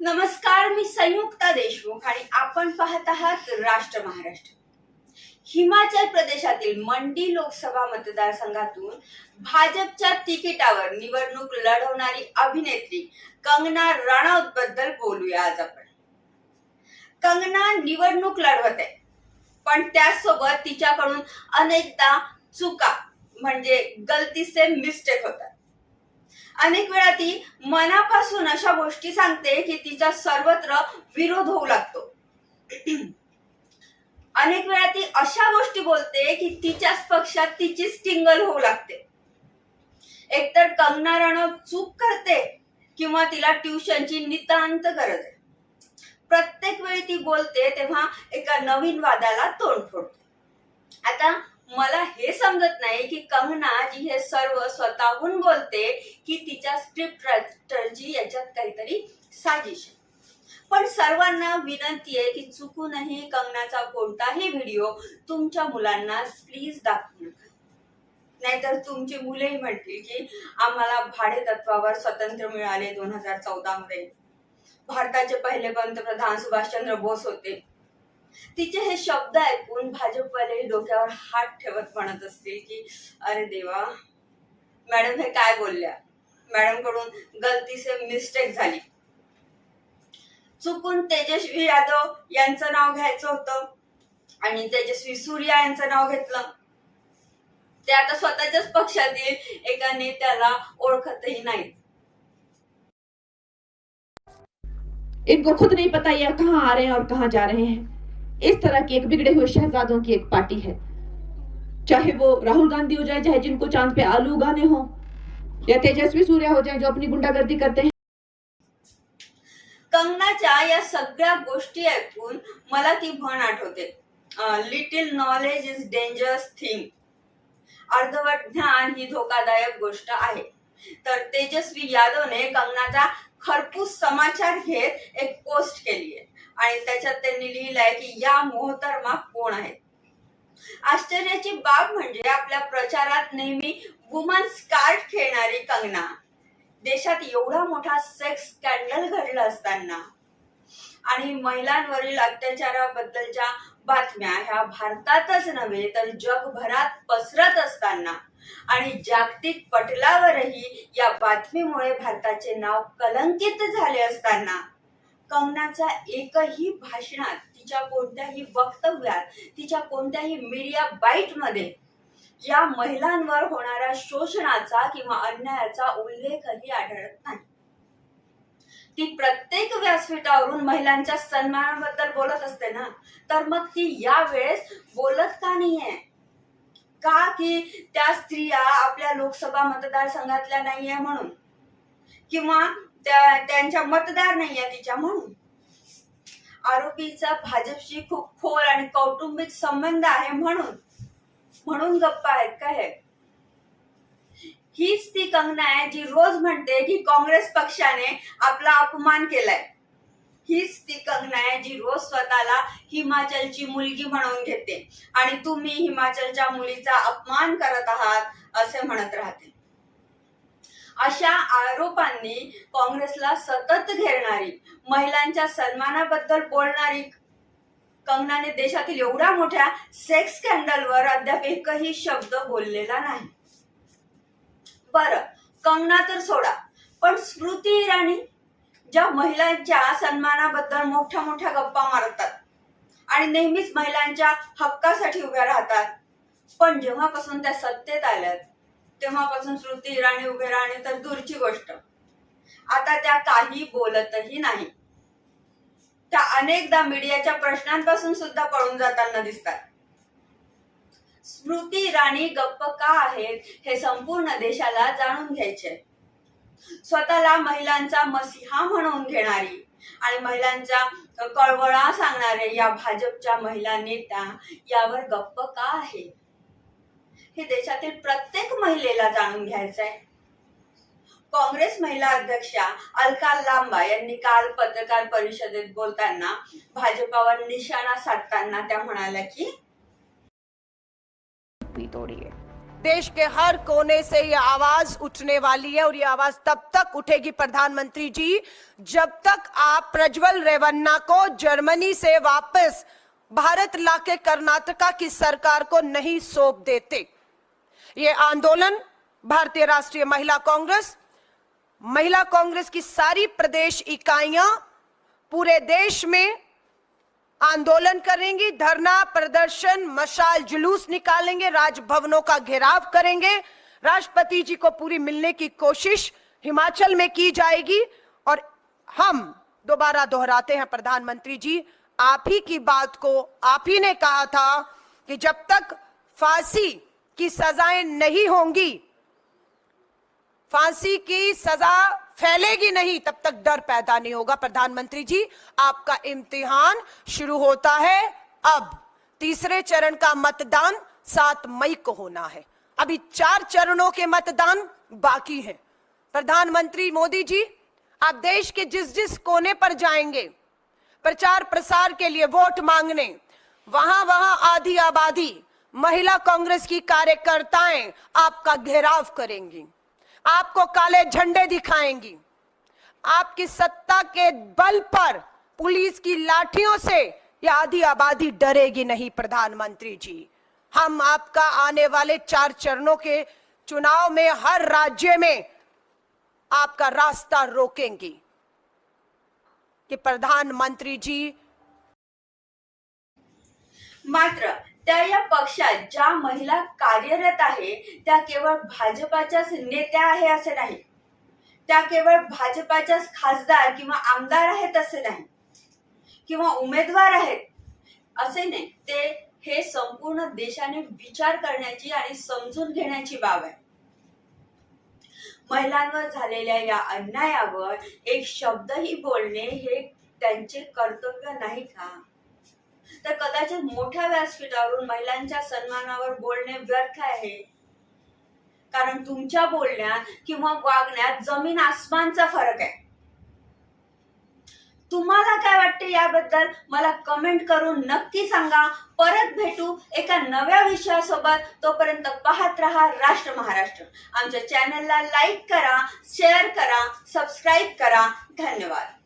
नमस्कार मी संयुक्ता देशमुख आणि आपण पाहत आहात राष्ट्र महाराष्ट्र. हिमाचल प्रदेशातील मंडी लोकसभा मतदारसंघातून भाजपच्या तिकिटावर निवडणूक लढवणारी अभिनेत्री कंगना राणावत बद्दल बोलूया आज आपण. कंगना निवडणूक लढवत आहे पण त्याचसोबत तिच्याकडून अनेकदा चुका म्हणजे गलतीचे मिस्टेक होतात. अनेक वेळा ती मनापासून अशा गोष्टी सांगते की तिचा सर्वत्र विरोध होऊ लागतो. अनेक वेळा ती अशा गोष्टी बोलते की तिच्याच पक्षात तिचीच टिंगल होऊ लागते. एकतर कंगना राणव चूक करते किंवा तिला ट्युशनची नितांत गरज आहे. प्रत्येक वेळी ती बोलते तेव्हा एका नवीन वादाला तोंड फोडते. आता मला हे समजत नाही की कंगना जी हे सर्व स्वतःहून बोलते की तिच्या स्क्रिप्ट रायटरची याच्यात काहीतरी साजिश पण सर्वांना विनंती आहे की चुकूनही कंगनाचा कोणताही व्हिडिओ तुमच्या मुलांना प्लीज दाखवू नका. नाहीतर तुमची मुलेही म्हणतील की आम्हाला भाडे तत्वावर स्वातंत्र्य मिळाले दोन हजार चौदा मध्ये. भारताचे पहिले पंतप्रधान सुभाषचंद्र बोस होते. तिचे हे शब्द ऐकून भाजपवाले डोक्यावर हात ठेवत म्हणत असतील की अरे देवा मॅडम हे काय बोलल्या? मॅडमकडून गलतीचे मिस्टेक झाली. चुकून तेजस्वी यादव यांचं नाव घ्यायचं होतं आणि तेजस्वी सूर्या यांचं नाव घेतलं. ते आता स्वतःच्याच पक्षातील एका नेत्याला ओळखतही नाहीत. इनको खुद नहीं पता ये कहाँ आ रहे हैं और कहाँ जा रहे हैं। इस तरह की एक बिगड़े हुए शहजादों की एक पार्टी है। चाहे वो राहुल गांधी हो जाए, चाहे जिनको चाँद पे आलू उगाने हो, या तेजस्वी सूर्या हो जाए जो अपनी गुंडागर्दी करते हैं। कंगनाच्या या सगळ्या गोष्टी ऐकून मला ती म्हण आठवते. Little knowledge is dangerous thing अर्धवट ज्ञान ही धोकादायक गोष्ट आहे. तर तेजस्वी यादवने कंगनाचा खरपूस समाचार घेत एक पोस्ट केली आहे आणि त्याच्यात त्यांनी लिहिलंय की या मोहतरमा कोण आहेत? आश्चर्याची बाब म्हणजे आपल्या प्रचारात नेहमी वुमन्स कार्ड खेळणारी कंगना. देशात एवढा मोठा सेक्स स्कॅन्डल घडलं असताना. आणि महिलांवरील अत्याचाराबद्दलच्या बातम्या ह्या भारतातच नव्हे तर जगभरात पसरत असताना. आणि जागतिक पटलावरही या बातमीमुळे भारताचे नाव कलंकित झाले असताना. कंगनाच्या एकही भाषणात तिच्या कोणत्याही वक्तव्यात तिच्या कोणत्याही मीडिया बाईटमध्ये या महिलांवर होणाऱ्या शोषणाचा किंवा अन्यायाचा उल्लेखही आढळत नाही. ती प्रत्येक व्यासपीठावरून महिलांच्या सन्मानाबद्दल बोलत असते ना? तर मग ती या वेळेस बोलत का नाहीये? का की त्या स्त्रिया आपल्या लोकसभा मतदारसंघातल्या नाहीये म्हणून? किंवा त्या त्यांच्या मतदार नाहीये तिच्या म्हणून. आरोपीचा भाजपशी खूप खोल आणि कौटुंबिक संबंध आहे म्हणून म्हणून गप्पा आहेत का हे? हीच ती कंगना आहे जी रोज म्हणते की काँग्रेस पक्षाने आपला अपमान केलाय. हीच ती कंगना आहे जी रोज स्वतःला हिमाचलची मुलगी म्हणून घेते. आणि तुम्ही हिमाचलच्या मुलीचा अपमान करत आहात असे म्हणत राहते. अशा आरोपांनी काँग्रेसला सतत घेरणारी महिलांच्या सन्मानाबद्दल बोलणारी कंगनाने देशातील एवढ्या मोठ्या सेक्स स्कॅन्डलवर अद्याप एकही शब्द बोललेला नाही. बर कंगना तर सोडा पण स्मृती इराणी ज्या महिलांच्या सन्मानाबद्दल मोठ्या मोठ्या गप्पा मारतात आणि नेहमीच महिलांच्या हक्कासाठी उभ्या राहतात पण जेव्हापासून त्या सत्तेत आल्यात तेव्हापासून श्रुती इराणी उभे राहणे तर दूरची गोष्ट. आता त्या काही बोलतही नाही. त्या अनेकदा मीडियाच्या प्रश्नांपासून सुद्धा पळून जाताना दिसतात. स्मृती इराणी गप्प का आहेत हे संपूर्ण देशाला जाणून घ्यायचे. स्वतःला महिलांचा मसिहा म्हणून घेणारी आणि महिलांचा कळवळा सांगणारे या भाजपच्या महिला नेत्या यावर गप्प का आहेत? हे देशातील प्रत्येक महिलेला जाणून घ्यायचं आहे काँग्रेस महिला अध्यक्षा अलका लांबा यांनी काल पत्रकार परिषदेत बोलताना भाजपावर निशाणा साधताना त्या म्हणाल्या की देश के हर कोने से ये आवाज उठने वाली है और ये आवाज तब तक उठेगी प्रधानमंत्री जी जब तक आप प्रज्वल रेवन्ना को जर्मनी से वापस भारत लाके कर्नाटका की सरकार को नहीं सौंप देते। ये आंदोलन भारतीय राष्ट्रीय महिला कांग्रेस महिला कांग्रेस की सारी प्रदेश इकाइयाँ पूरे देश में आंदोलन करेंगी, धरना प्रदर्शन, मशाल जुलूस निकालेंगे, राजभवनों का घेराव करेंगे। राष्ट्रपति जी को पूरी मिलने की कोशिश हिमाचल में की जाएगी और हम दोबारा दोहराते हैं, प्रधानमंत्री जी, आप ही की बात को, आप ही ने कहा था कि जब तक फांसी की सजाएँ नहीं होंगी। फांसी की सजा फैलेगी नहीं, तब तक डर पैदा नहीं होगा। प्रधानमंत्री जी, आपका इम्तिहान शुरू होता है अब। तीसरे चरण का मतदान सात मई को होना है। अभी चार चरणों के मतदान बाकी हैं। प्रधानमंत्री मोदी जी, आप देश के जिस जिस कोने पर जाएँगे, प्रचार प्रसार के लिए वोट मांगने, वहाँ वहाँ आधी आबादी महिला कांग्रेस की कार्यकर्ताएँ आपका घेराव करेंगी, आपको काले झंडे दिखाएँगी, आपकी सत्ता के बल पर पुलिस की लाठियों से यह आधी आबादी डरेगी नहीं, प्रधानमंत्री जी। हम आपका आने वाले चार चरणों के चुनाव में, हर राज्य में आपका रास्ता रोकेंगे कि प्रधानमंत्री जी मात्र त्या या पक्षात ज्या महिला कार्यरत आहे त्या केवळ भाजपाच्याच नेत्या आहे असे नाही. त्या केवळ भाजपाच्याच खासदार किंवा आमदार आहेत असे नाही. किंवा उमेदवार आहेत असे नाही. ते हे संपूर्ण देशाने विचार करण्याची आणि समजून घेण्याची बाब आहे. महिलांवर झालेल्या या अन्यायावर एक शब्दही बोलणे हे त्यांचे कर्तव्य नाही का? तर कदाचित मोठ्या व्यासपीठावरून महिलांच्या सन्मानावर बोलणे व्यर्थ आहे. कारण तुमच्या बोलण्यात किंवा वागण्यात जमीन आसमानचा फरक आहे. तुम्हाला काय वाटते याबद्दल मला कमेंट करून नक्की सांगा. परत भेटू एका नव्या विषयासोबत. तोपर्यंत पाहत राहा राष्ट्र महाराष्ट्र. आमच्या चॅनलला लाईक करा शेअर करा सबस्क्राईब करा. धन्यवाद.